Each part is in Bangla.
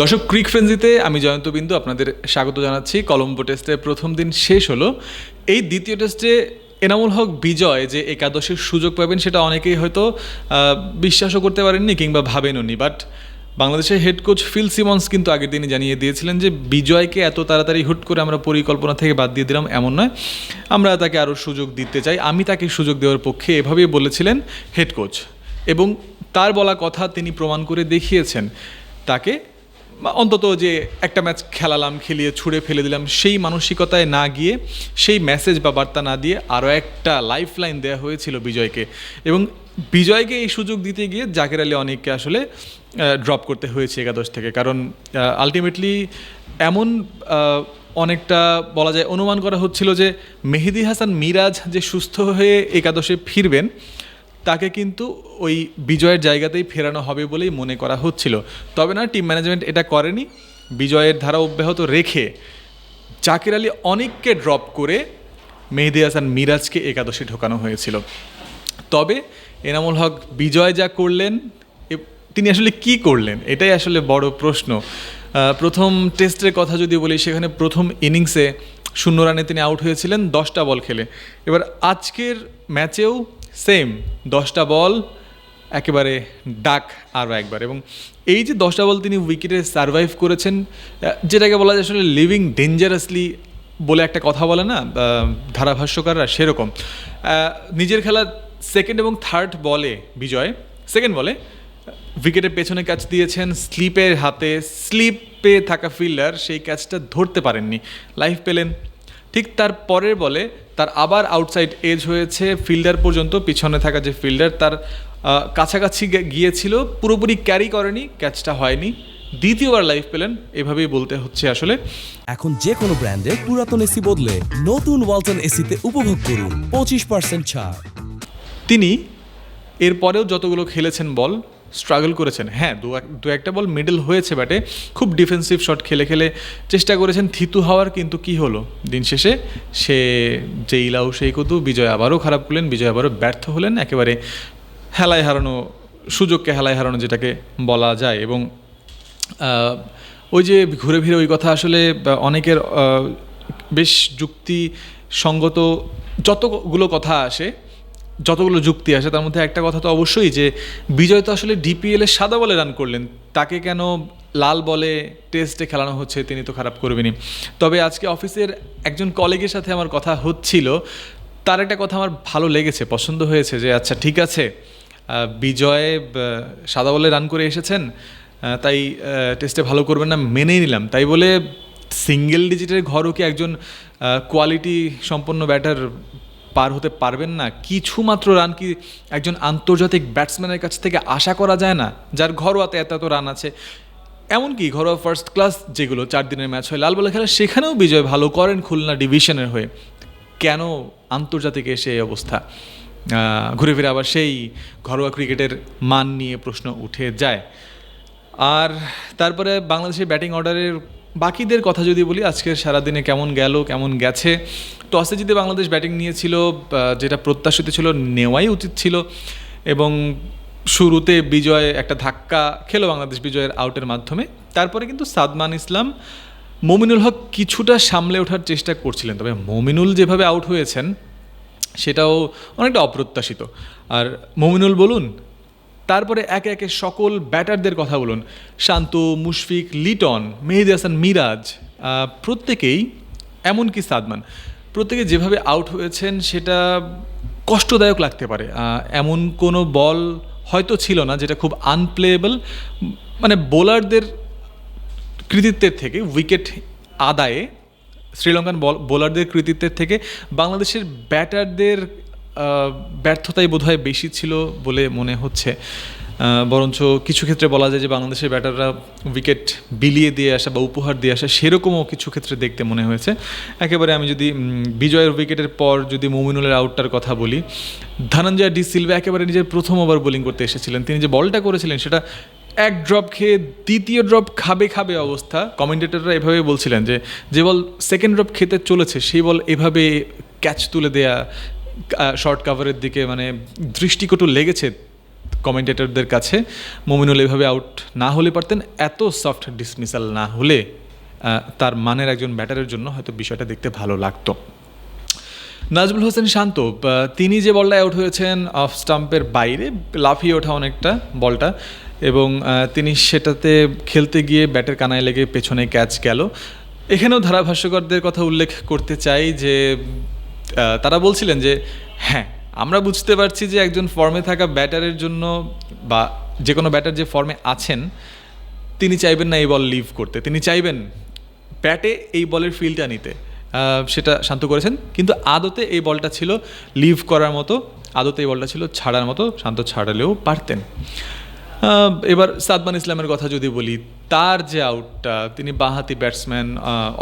দর্শক ক্রিক ফ্রেন্সিতে আমি জয়ন্ত বিন্দু আপনাদের স্বাগত জানাচ্ছি। কলম্বো টেস্টের প্রথম দিন শেষ হলো। এই দ্বিতীয় টেস্টে এনামুল হক বিজয় যে একাদশের সুযোগ পাবেন সেটা অনেকেই হয়তো বিশ্বাসও করতে পারেননি কিংবা ভাবেননি বাট বাংলাদেশের হেড কোচ ফিল সিমন্স কিন্তু আগের দিনই জানিয়ে দিয়েছিলেন যে বিজয়কে এত তাড়াতাড়ি হুট করে আমরা পরিকল্পনা থেকে বাদ দিয়ে দিলাম, এমন নয়। আমরা তাকে আরও সুযোগ দিতে চাই। আমি তাকে সুযোগ দেওয়ার পক্ষে এভাবেই বলেছিলেন হেড কোচ এবং তার বলা কথা তিনি প্রমাণ করে দেখিয়েছেন। তাকে বা অন্তত যে একটা ম্যাচ খেলালাম, খেলিয়ে ছুঁড়ে ফেলে দিলাম, সেই মানসিকতায় না গিয়ে, সেই মেসেজ বা বার্তা না দিয়ে আরও একটা লাইফ লাইন দেওয়া হয়েছিল বিজয়কে। এবং বিজয়কে এই সুযোগ দিতে গিয়ে জাকের আলী অনেককে আসলে ড্রপ করতে হয়েছে একাদশ থেকে। কারণ আলটিমেটলি এমন অনেকটা বলা যায় অনুমান করা হচ্ছিল যে, মেহেদি হাসান মিরাজ যে সুস্থ হয়ে একাদশে ফিরবেন তাকে কিন্তু ওই বিজয়ের জায়গাতেই ফেরানো হবে বলেই মনে করা হচ্ছিল। তবে না টিম ম্যানেজমেন্ট এটা করেনি। বিজয়ের ধারা অব্যাহত রেখে জাকির আলী অনেককে ড্রপ করে মেহেদি হাসান মিরাজকে একাদশে ঢোকানো হয়েছিল। তবে এনামুল হক বিজয় যা করলেন তিনি আসলে কি করলেন? এটাই আসলে বড় প্রশ্ন। প্রথম টেস্টের কথা যদি বলি, সেখানে প্রথম ইনিংসে শূন্য রানে তিনি আউট হয়েছিলেন, দশটা বল খেলে। এবার আজকের ম্যাচেও সেম, দশটা বল, একেবারে ডাক আরও একবার। এবং এই যে দশটা বল তিনি উইকেটে সারভাইভ করেছেন যেটাকে বলা যায় আসলে লিভিং ডেঞ্জারাসলি বলে একটা কথা বলে না ধারাভাষ্যকাররা সেরকম। নিজের খেলা সেকেন্ড এবং থার্ড বলে বিজয়, সেকেন্ড বলে, উইকেটের পেছনে ক্যাচ দিয়েছেন, স্লিপের হাতে, স্লিপে থাকা ফিল্ডার সেই ক্যাচটা ধরতে পারেননি। লাইফ পেলেন ঠিক তার পরের বলে তার আবার আউটসাইড এজ হয়েছে ফিল্ডার পর্যন্ত পিছনে থাকা যে ফিল্ডার তার কাছাকাছি গিয়েছিল পুরোপুরি ক্যারি করেনি ক্যাচটা হয়নি। দ্বিতীয়বার লাইফ পেলেন এভাবেই বলতে হচ্ছে আসলে। এখন যে কোনো ব্র্যান্ডের পুরাতন এসি বদলে নতুন ওয়ালটন এসিতে উপভোগ করুন পঁচিশ পার্সেন্ট ছাড়। তিনি এরপরেও যতগুলো খেলেছেন বল স্ট্রাগল করেছেন। হ্যাঁ দু দু একটা বল মিডল হয়েছে ব্যাটে খুব ডিফেন্সিভ শট খেলে খেলে চেষ্টা করেছেন, থিতু হওয়ার কিন্তু কি হলো? দিন শেষে সে যেই লাউ, সেই কদু বিজয় আবারও খারাপ করলেন, বিজয় আবারও ব্যর্থ হলেন, একেবারে হেলায় হারানো, সুযোগকে হেলায় হারানো যেটাকে বলা যায় এবং ওই যে ঘুরে ফিরে ওই কথা আসলে অনেকের বেশ যুক্তি সঙ্গত যতগুলো কথা আসে যতগুলো যুক্তি আসে, তার মধ্যে একটা কথা তো অবশ্যই যে, বিজয় তো আসলে ডিপিএল সাদা বলে রান করলেন। তাকে কেন লাল বলে টেস্টে খেলানো হচ্ছে তিনি তো খারাপ করবেনই। তবে আজকে অফিসের একজন কলিগের সাথে আমার কথা হচ্ছিল। তার একটা কথা আমার ভালো লেগেছে, পছন্দ হয়েছে যে আচ্ছা ঠিক আছে বিজয় সাদা বলে রান করে এসেছেন তাই টেস্টে ভালো করবেন না, মেনেই নিলাম। তাই বলে সিঙ্গেল ডিজিটের ঘরও কি একজন কোয়ালিটি সম্পন্ন ব্যাটার পার হতে পারবেন না। কিছু মাত্র রান কি একজন আন্তর্জাতিক ব্যাটসম্যানের কাছ থেকে আশা করা যায় না? যার ঘরোয়াতে এত এত রান আছে। এমনকি ঘরোয়া ফার্স্ট ক্লাস যেগুলো চার দিনের ম্যাচ হয়, লাল বলে খেলা, সেখানেও বিজয় ভালো করেন খুলনা ডিভিশনের হয়ে। কেন আন্তর্জাতিকে এসে এই অবস্থা? ঘুরে ফিরে আবার সেই ঘরোয়া ক্রিকেটের মান নিয়ে প্রশ্ন উঠে যায়। আর তারপরে বাংলাদেশের ব্যাটিং অর্ডারের বাকিদের কথা যদি বলি, আজকের সারাদিনে কেমন গেল, কেমন গেছে? টসে জিতে বাংলাদেশ ব্যাটিং নিয়েছিল যেটা প্রত্যাশিত ছিল, নেওয়াই উচিত ছিল এবং শুরুতে বিজয় একটা ধাক্কা খেলো বাংলাদেশ বিজয়ের আউটের মাধ্যমে। তারপরে কিন্তু সাদমান ইসলাম, মমিনুল হক কিছুটা সামলে ওঠার চেষ্টা করছিলেন, তবে মমিনুল যেভাবে আউট হয়েছেন, সেটাও অনেকটা অপ্রত্যাশিত। আর মমিনুল বলুন তারপরে একে একে সকল ব্যাটারদের কথা বলুন। শান্ত, মুশফিক, লিটন, মেহেদি হাসান, মিরাজ প্রত্যেকেই এমনকি সাদমান। প্রত্যেকে যেভাবে আউট হয়েছেন, সেটা কষ্টদায়ক লাগতে পারে। এমন কোনো বল হয়তো ছিল না, যেটা খুব আনপ্লেয়েবল মানে বোলারদের কৃতিত্বের থেকে উইকেট আদায়ে, শ্রীলঙ্কান বল- বোলারদের কৃতিত্বের থেকে, বাংলাদেশের ব্যাটারদের ব্যর্থতাই বোধহয় বেশি ছিল বলে মনে হচ্ছে। বরঞ্চ কিছু ক্ষেত্রে বলা যায় যে বাংলাদেশের ব্যাটাররা উইকেট বিলিয়ে দিয়ে আসা বা উপহার দিয়ে আসা সেরকমও কিছু ক্ষেত্রে দেখতে মনে হয়েছে। একেবারে আমি যদি বিজয়ের উইকেটের পর যদি মমিনুলের আউটটার কথা বলি, ধনঞ্জয় ডি সিলভা একেবারে নিজের প্রথম ওভার বোলিং করতে এসেছিলেন। তিনি যে বলটা করেছিলেন সেটা এক ড্রপ খেয়ে দ্বিতীয় ড্রপ খাবে খাবে অবস্থা। কমেন্টেটররা এভাবে বলছিলেন যে যে বল সেকেন্ড ড্রপ খেতে চলেছে, সেই বল এভাবে ক্যাচ তুলে দেয়া শর্ট কাভারের দিকে মানে দৃষ্টিকটু লেগেছে কমেন্টেটরদের কাছে। মমিনুল এভাবে আউট না হলে পারতেন, এত সফট ডিসমিসাল না হলে তার মানের একজন ব্যাটারের জন্য হয়তো বিষয়টা দেখতে ভালো লাগতো। নাজমুল হোসেন শান্ত তিনি যে বলটা আউট হয়েছেন অফ স্টাম্পের বাইরে, লাফিয়ে ওঠা অনেকটা বলটা এবং তিনি সেটাতে খেলতে গিয়ে ব্যাটের কানায় লেগে পেছনে ক্যাচ গেল। এখানেও ধারাভাষ্যকরদের কথা উল্লেখ করতে চাই যে তারা বলছিলেন যে হ্যাঁ আমরা বুঝতে পারছি যে একজন ফর্মে থাকা ব্যাটারের জন্য বা যে কোনো ব্যাটার যে ফর্মে আছেন, তিনি চাইবেন না এই বল লিভ করতে। তিনি চাইবেন ব্যাটে এই বলের ফিলটা নিতে। সেটা শান্ত করেছেন। কিন্তু আদতে এই বলটা ছিল লিভ করার মতো, আদতে এই বলটা ছিল ছাড়ার মতো, শান্ত ছাড়ালেও পারতেন। এবার সাদমান ইসলামের কথা যদি বলি, তার যে আউটটা, তিনি বাঁহাতি ব্যাটসম্যান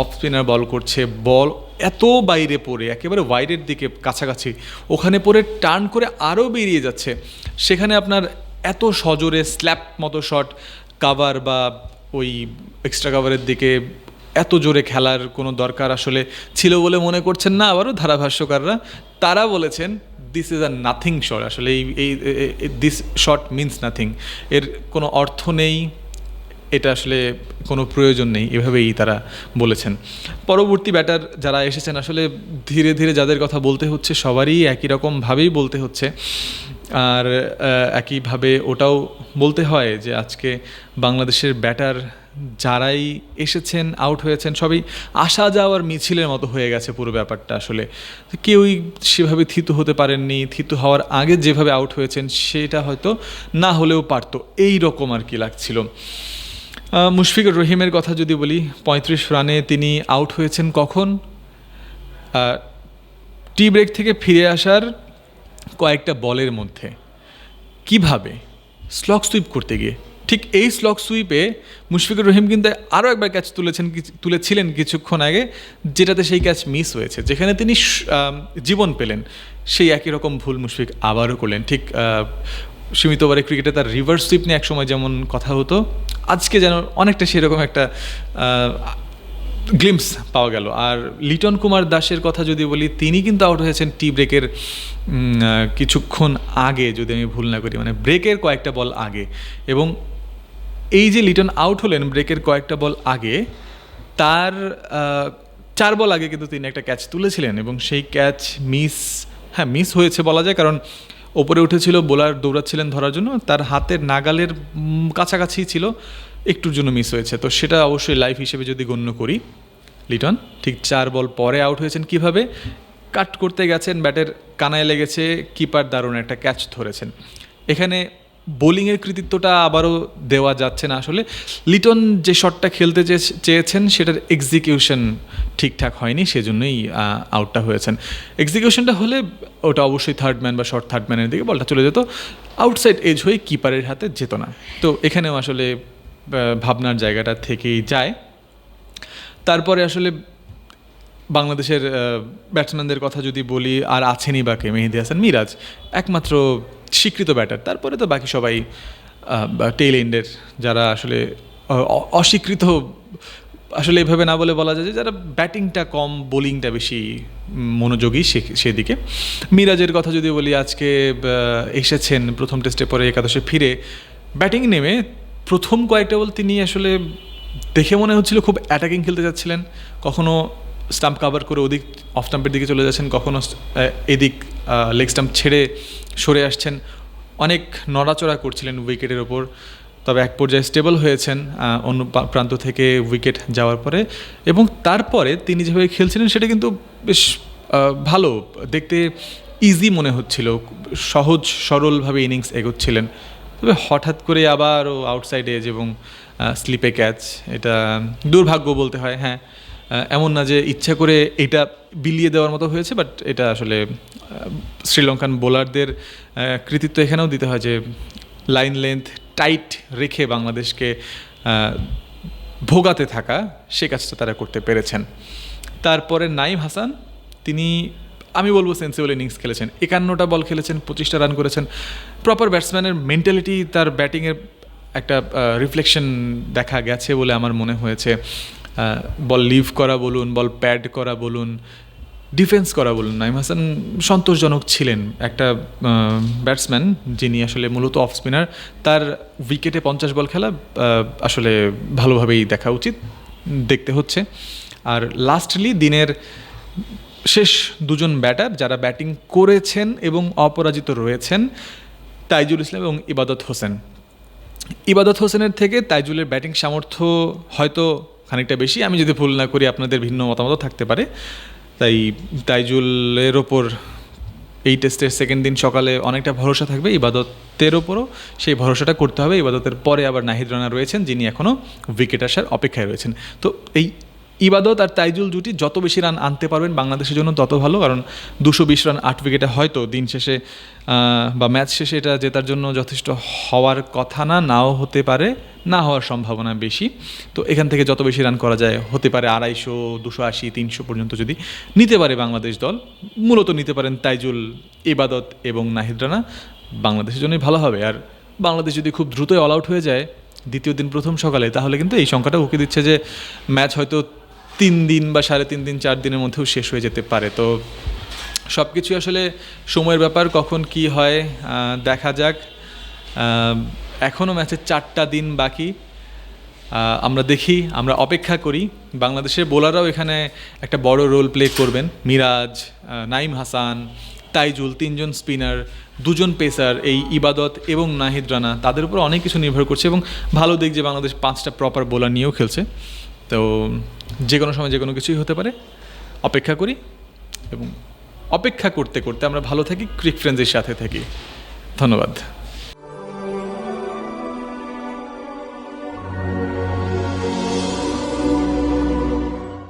অফ স্পিনার বল করছে, বল এত বাইরে পড়ে, একেবারে ওয়াইডের দিকে কাছাকাছি, ওখানে পড়ে টার্ন করে আরও বেরিয়ে যাচ্ছে। সেখানে আপনার এত সজোরে স্ল্যাপ মতো শট কাভার বা ওই এক্সট্রা কাভারের দিকে এত জোরে খেলার কোনো দরকার আসলে ছিল বলে মনে করছেন না আবারও ধারাভাষ্যকাররা। তারা বলেছেন this is a nothing shot আসলে এই এই দিস শট মিনস নাথিং এর কোনো অর্থ নেই, এটা আসলে কোনো প্রয়োজন নেই, এভাবেই তারা বলেছেন। পরবর্তী ব্যাটার যারা এসেছেন, আসলে ধীরে ধীরে যাদের কথা বলতে হচ্ছে, সবারই একই রকমভাবেই বলতে হচ্ছে। আর একইভাবে ওটাও বলতে হয় যে আজকে বাংলাদেশের ব্যাটার যারাই এসেছেন আউট হয়েছেন, সবই আসা যাওয়ার মিছিলের মতো হয়ে গেছে পুরো ব্যাপারটা আসলে। কেউই সেভাবে থিতু হতে পারেননি, থিতু হওয়ার আগে যেভাবে আউট হয়েছেন, সেটা হয়তো না হলেও পারতো। এই রকম আর কি লাগছিল। মুশফিকুর রহিমের কথা যদি বলি, পঁয়ত্রিশ রানে তিনি আউট হয়েছেন কখন? টি ব্রেক থেকে ফিরে আসার কয়েকটা বলের মধ্যে। কীভাবে? স্লক সুইপ করতে গিয়ে। ঠিক এই স্লক সুইপে মুশফিকুর রহিম কিন্তু আরও একবার ক্যাচ তুলেছেন তুলেছিলেন কিছুক্ষণ আগে, যেটাতে সেই ক্যাচ মিস হয়েছে, যেখানে তিনি জীবন পেলেন। সেই একই রকম ভুল মুশফিক আবারও করলেন। ঠিক সীমিত ওভারে ক্রিকেটে তার রিভার্স সুইপ নিয়ে একসময় যেমন কথা হতো, আজকে যেন অনেকটা সেরকম একটা গ্লিমস পাওয়া গেল। আর লিটন কুমার দাসের কথা যদি বলি, তিনি কিন্তু আউট হয়েছেন টি ব্রেকের কিছুক্ষণ আগে, যদি আমি ভুল না করি মানে ব্রেকের কয়েকটা বল আগে। এবং এই যে লিটন আউট হলেন ব্রেকের কয়েকটা বল আগে, তার চার বল আগে কিন্তু তিনি একটা ক্যাচ তুলেছিলেন এবং সেই ক্যাচ মিস হ্যাঁ মিস হয়েছে বলা যায় কারণ ওপরে উঠেছিল, বোলার দৌড়াচ্ছিলেন ধরার জন্য, তার হাতের নাগালের কাছাকাছি ছিল, একটুর জন্য মিস হয়েছে। তো সেটা অবশ্যই লাইফ হিসেবে যদি গণ্য করি, লিটন, ঠিক চার বল পরে আউট হয়েছেন কীভাবে? কাট করতে গেছেন, ব্যাটের কানায় লেগেছে, কিপার দারুণ একটা ক্যাচ ধরেছেন। এখানে বোলিংয়ের কৃতিত্বটা আবারও দেওয়া যাচ্ছে না আসলে। লিটন যে শটটা খেলতে চেয়ে- চেয়েছেন, সেটার এক্সিকিউশন ঠিকঠাক হয়নি, সেজন্যই আউটটা হয়েছেন। এক্সিকিউশনটা হলে ওটা অবশ্যই থার্ড ম্যান বা শর্ট থার্ড ম্যানের দিকে বলটা চলে যেত। আউটসাইড এজ হয়ে কিপারের হাতে যেত না। তো এখানেও আসলে ভাবনার জায়গাটা থেকেই যায়। তারপরে আসলে বাংলাদেশের ব্যাটসম্যানদের কথা যদি বলি, আর আছেনই বাকি মেহেদি হাসান, মিরাজ। একমাত্র স্বীকৃত ব্যাটার তারপরে তো বাকি সবাই টেইল এন্ডের যারা আসলে অস্বীকৃত, আসলে এভাবে না বলে বলা যায় যে যারা ব্যাটিংটা কম, বোলিংটা বেশি মনোযোগী সেদিকে। মিরাজের কথা যদি বলি, আজকে এসেছেন প্রথম টেস্টে পরে একাদশে ফিরে। ব্যাটিং নেমে প্রথম কয়েকটা বল তিনি আসলে দেখে মনে হচ্ছিল খুব অ্যাটাকিং খেলতে যাচ্ছিলেন। কখনো স্টাম্প কাভার করে ওদিক অফ স্টাম্পের দিকে চলে যাচ্ছেন, কখনো এদিক লেগ স্টাম্প ছেড়ে সরে আসছেন। অনেক নড়াচড়া করছিলেন উইকেটের ওপর, তবে এক পর্যায়ে স্টেবল হয়েছেন অন্য প্রান্ত থেকে উইকেট যাওয়ার পরে। এবং তারপরে তিনি যেভাবে খেলছিলেন, সেটা কিন্তু বেশ ভালো। দেখতে ইজি মনে হচ্ছিল, সহজ, সরলভাবে ইনিংস এগোচ্ছিলেন। তবে হঠাৎ করে আবার ও আউটসাইড এজ এবং স্লিপে ক্যাচ এটা দুর্ভাগ্য বলতে হয় হ্যাঁ। এমন না যে ইচ্ছা করে এটা বিলিয়ে দেওয়ার মতো হয়েছে বাট এটা আসলে শ্রীলঙ্কান বোলারদের কৃতিত্ব এখানেও দিতে হয় যে লাইন লেন্থ টাইট রেখে বাংলাদেশকে ভোগাতে থাকা, সে কাজটা তারা করতে পেরেছেন। তারপরে নাইম হাসান, তিনি, আমি বলব সেন্সিবল ইনিংস খেলেছেন। একান্নটা বল খেলেছেন, পঁচিশটা রান করেছেন। প্রপার ব্যাটসম্যানের মেন্টালিটি তার ব্যাটিংয়ের একটা রিফ্লেকশন দেখা গেছে বলে আমার মনে হয়েছে। বল লিভ করা বলুন, বল প্যাড করা বলুন ডিফেন্স করা বলুন। নাইম হাসান সন্তোষজনক ছিলেন একটা ব্যাটসম্যান যিনি আসলে মূলত অফ স্পিনার তার উইকেটে পঞ্চাশ বল খেলা আসলে ভালোভাবেই দেখা উচিত, দেখতে হচ্ছে। আর লাস্টলি দিনের শেষ দুজন ব্যাটার যারা ব্যাটিং করেছেন এবং অপরাজিত রয়েছেন, তাইজুল ইসলাম এবং ইবাদত হোসেন। ইবাদত হোসেনের থেকে তাইজুলের ব্যাটিং সামর্থ্য হয়তো খানিকটা বেশি। আমি যদি ভুল না করি, আপনাদের ভিন্ন মতামত থাকতে পারে। তাই তাইজুলের ওপর এই টেস্টের সেকেন্ড দিন সকালে অনেকটা ভরসা থাকবে ইবাদতের ওপরও। সেই ভরসাটা করতে হবে। ইবাদতের পরে আবার নাহিদ রানা রয়েছেন, যিনি এখনও উইকেট আসার অপেক্ষায় রয়েছেন। তো এই ইবাদত আর তাইজুল জুটি যত বেশি রান আনতে পারবেন বাংলাদেশের জন্য তত ভালো, কারণ দুশো বিশ রান আট উইকেটে হয়তো দিন শেষে বা ম্যাচ শেষে এটা জেতার জন্য যথেষ্ট হওয়ার কথা না, নাও হতে পারে, না হওয়ার সম্ভাবনা বেশি। তো এখান থেকে যত বেশি রান করা যায়, হতে পারে আড়াইশো, দুশো আশি, তিনশো পর্যন্ত যদি নিতে পারে বাংলাদেশ দল। মূলত নিতে পারেন তাইজুল, ইবাদত এবং নাহিদ রানা। বাংলাদেশের জন্যই ভালো হবে। আর বাংলাদেশ যদি খুব দ্রুতই অল আউট হয়ে যায়, দ্বিতীয় দিন প্রথম সকালে, তাহলে কিন্তু এই সংখ্যাটা উকে দিচ্ছে যে ম্যাচ হয়তো তিন দিন বা সাড়ে তিন দিন, চার দিনের মধ্যেও শেষ হয়ে যেতে পারে। তো সব কিছু আসলে সময়ের ব্যাপার, কখন কি হয় দেখা যাক। এখনও ম্যাচের চারটা দিন বাকি। আমরা দেখি, আমরা অপেক্ষা করি। বাংলাদেশের বোলাররাও এখানে একটা বড় রোল প্লে করবেন। মিরাজ নাইম হাসান, তাইজুল, তিনজন স্পিনার দুজন পেসার এই ইবাদত এবং নাহিদ রানা, তাদের উপর অনেক কিছু নির্ভর করছে এবং ভালো দিক যে বাংলাদেশ পাঁচটা প্রপার বোলার নিয়েও খেলছে। তো যে কোনো সময় যে কোনো কিছুই হতে পারে। অপেক্ষা করি এবং অপেক্ষা করতে করতে আমরা ভালো থাকি, ক্রিক ফ্রেন্ডসের সাথে থাকি। ধন্যবাদ।